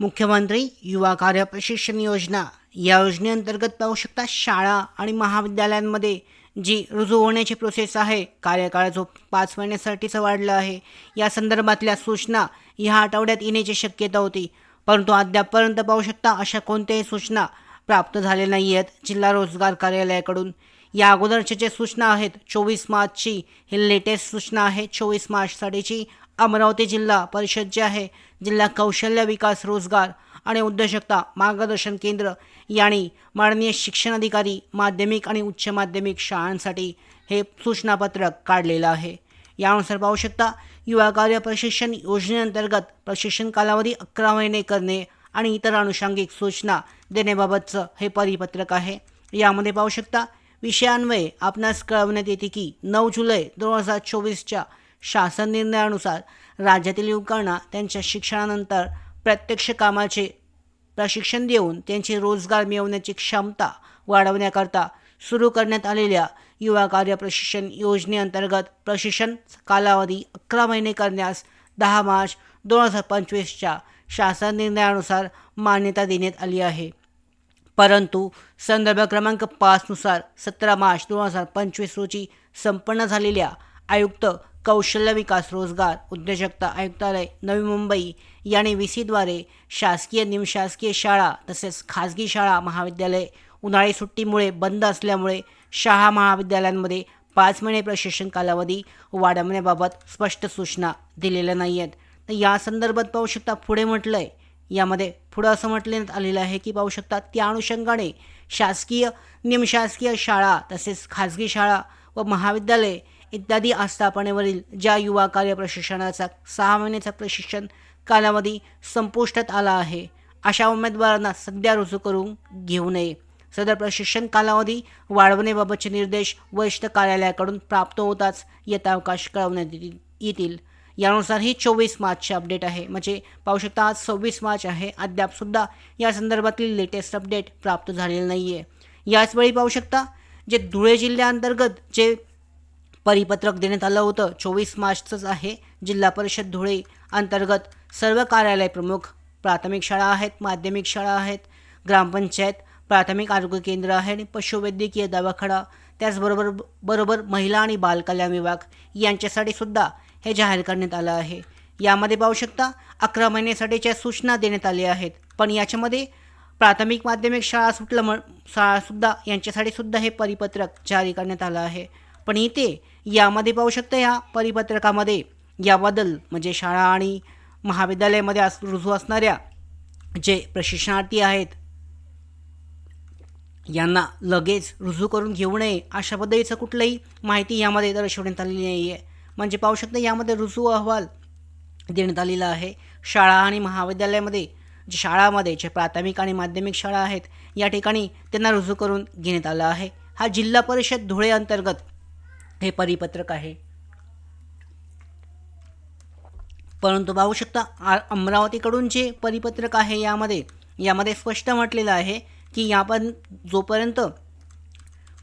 मुख्यमंत्री युवा कार्य प्रशिक्षण योजना. या योजनेअंतर्गत पाहू शकता शाळा आणि महाविद्यालयांमध्ये जी रुजू होण्याची प्रोसेस आहे कार्यकाळ जो पाच महिन्यासाठीचं वाढला आहे या संदर्भातल्या सूचना ह्या आठवड्यात येण्याची शक्यता होती. परंतु अद्यापपर्यंत पाहू शकता अशा कोणत्याही सूचना प्राप्त झाल्या नाही आहेत जिल्हा रोजगार कार्यालयाकडून. या अगोदरच्या ज्या सूचना आहेत चोवीस मार्चची ही लेटेस्ट सूचना आहे चोवीस मार्चसाठीची अमरावती जिल्हा परिषद जे आहे जिल्हा कौशल्य विकास रोजगार आणि उद्योजकता मार्गदर्शन केंद्र यांनी माननीय शिक्षण अधिकारी माध्यमिक आणि उच्च माध्यमिक शाळांसाठी हे सूचनापत्रक काढलेलं आहे. यानुसार पाहू शकता युवा कार्य प्रशिक्षण योजनेअंतर्गत प्रशिक्षण कालावधी अकरा महिने करणे आणि इतर अनुषंगिक सूचना देण्याबाबतचं हे परिपत्रक आहे. यामध्ये पाहू शकता विषयान्वये आपणास कळवण्यात येते की नऊ जुलै दोन हजार चोवीसच्या शासन निर्णयानुसार राज्यातील युवकांना त्यांच्या शिक्षणानंतर प्रत्यक्ष कामाचे प्रशिक्षण देऊन त्यांचे रोजगार मिळवण्याची क्षमता वाढवण्याकरता सुरू करण्यात आलेल्या युवा कार्य प्रशिक्षण योजनेअंतर्गत प्रशिक्षण कालावधी अकरा महिने करण्यास दहा मार्च दोन हजार पंचवीसच्या शासन निर्णयानुसार मान्यता देण्यात आली आहे. परंतु संदर्भ क्रमांक पाचनुसार सतरा मार्च दोन हजार पंचवीस रोजी संपन्न झालेल्या आयुक्त कौशल्य विकास रोजगार उद्योजकता आयुक्तालय नवी मुंबई यांनी व्ही सीद्वारे शासकीय निमशासकीय शाळा तसेच खाजगी शाळा महाविद्यालय उन्हाळी सुट्टीमुळे बंद असल्यामुळे शाळा महाविद्यालयांमध्ये पाच महिने प्रशिक्षण कालावधी वाढवण्याबाबत स्पष्ट सूचना दिलेल्या नाही आहेत तर या संदर्भात पाहू शकता पुढे म्हटलं आहे यामध्ये पुढं असं म्हटलेत आलेलं आहे की पाहू शकता त्या अनुषंगाने शासकीय निमशासकीय शाळा तसेच खाजगी शाळा व महाविद्यालय इत्यादी आस्थापनेवरील ज्या युवा कार्य प्रशिक्षणाचा सहा महिन्याचा प्रशिक्षण कालावधी संपुष्टात आला आहे अशा उमेदवारांना सध्या रुजू करून घेऊ नये. सदर प्रशिक्षण कालावधी वाढवण्याबाबतचे निर्देश वरिष्ठ कार्यालयाकडून प्राप्त होताच यथावकाश कळवण्यात येतील- येतील. यानुसार ही चोवीस मार्चचे अपडेट आहे. म्हणजे पाहू शकता आज सव्वीस मार्च आहे. अद्यापसुद्धा या संदर्भातील लेटेस्ट अपडेट प्राप्त झालेलं नाही आहे याचवेळी पाहू शकता जे धुळे जिल्ह्याअंतर्गत जे परिपत्रक देण्यात आलं होतं चोवीस मार्चचंच आहे. जिल्हा परिषद धुळे अंतर्गत सर्व कार्यालय प्रमुख प्राथमिक शाळा आहेत माध्यमिक शाळा आहेत ग्रामपंचायत प्राथमिक आरोग्य केंद्र आहे आणि पशुवैद्यकीय दवाखाना त्याचबरोबर बरोबर महिला आणि बालकल्याण विभाग यांच्यासाठी सुद्धा हे जाहीर करण्यात आलं आहे. यामध्ये पाहू शकता अकरा महिन्यासाठीच्या सूचना देण्यात आल्या आहेत. पण याच्यामध्ये प्राथमिक माध्यमिक शाळा सुटलं म शाळासुद्धा यांच्यासाठी सुद्धा हे परिपत्रक जारी करण्यात आलं आहे. पण इथे यामध्ये पाहू शकता या परिपत्रकामध्ये याबद्दल म्हणजे शाळा आणि महाविद्यालयामध्ये अस रुजू असणाऱ्या जे प्रशिक्षणार्थी आहेत यांना लगेच रुजू करून घेऊ नये अशा पद्धतीचं कुठलंही माहिती यामध्ये दर्शवण्यात आलेली नाही आहे म्हणजे पाहू शकता यामध्ये रुजू अहवाल देण्यात आलेला आहे. शाळा आणि महाविद्यालयामध्ये जे शाळामध्ये जे प्राथमिक आणि माध्यमिक शाळा आहेत या ठिकाणी त्यांना रुजू करून घेण्यात आलं आहे. हा जिल्हा परिषद धुळे अंतर्गत हे परिपत्रक आहे. परंतु पाहू शकता आ अमरावतीकडून जे परिपत्रक आहे यामध्ये यामध्ये स्पष्ट म्हटलेलं आहे की यापण जोपर्यंत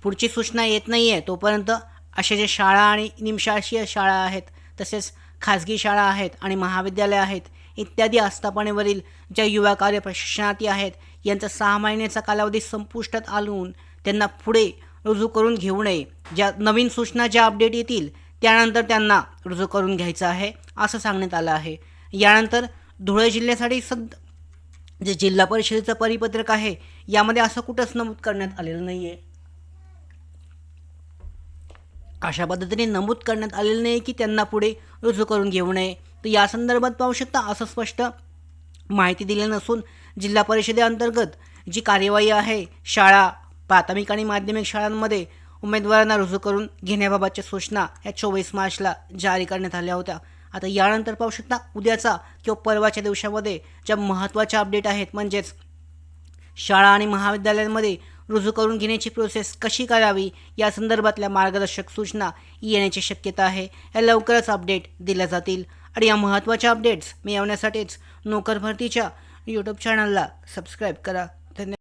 पुढची सूचना येत नाही आहे तोपर्यंत असे जे शाळा आणि निमशासकीय शाळा आहेत तसेच खाजगी शाळा आहेत आणि महाविद्यालय आहेत इत्यादी आस्थापनेवरील ज्या युवा कार्य प्रशिक्षणार्थी आहेत यांचा सहा महिन्याचा कालावधी संपुष्टात आणून त्यांना पुढे रुजू करून घेऊ नये. ज्या नवीन सूचना ज्या अपडेट येतील त्यानंतर त्यांना रुजू करून घ्यायचं आहे असं सांगण्यात आलं आहे. यानंतर धुळे जिल्ह्यासाठी सद जे जिल्हा परिषदेचं परिपत्रक आहे यामध्ये असं कुठंच नमूद करण्यात आलेलं नाही आहे अशा पद्धतीने नमूद करण्यात आलेलं नाही की त्यांना पुढे रुजू करून घेऊ नये. तर या संदर्भात पाहू शकता असं स्पष्ट माहिती दिली नसून जिल्हा परिषदेअंतर्गत जी कार्यवाही आहे शाळा प्राथमिक आणि माध्यमिक शाळांमध्ये उमेदवारांना रुजू करून घेण्याबाबतच्या सूचना ह्या चोवीस मार्चला जारी करण्यात आल्या होत्या. आता यानंतर पाहू शकता उद्याचा किंवा परवाच्या दिवसामध्ये ज्या महत्त्वाच्या अपडेट आहेत म्हणजेच शाळा आणि महाविद्यालयांमध्ये रुजू करून घेण्याची प्रोसेस कशी करावी? या संदर्भातल्या मार्गदर्शक सूचना येण्याची शक्यता आहे. या लवकरच अपडेट दिल्या जातील. आणि या महत्त्वाच्या अपडेट्स मिळवण्यासाठीच नोकर भरतीच्या यूट्यूब चॅनलला सबस्क्राईब करा.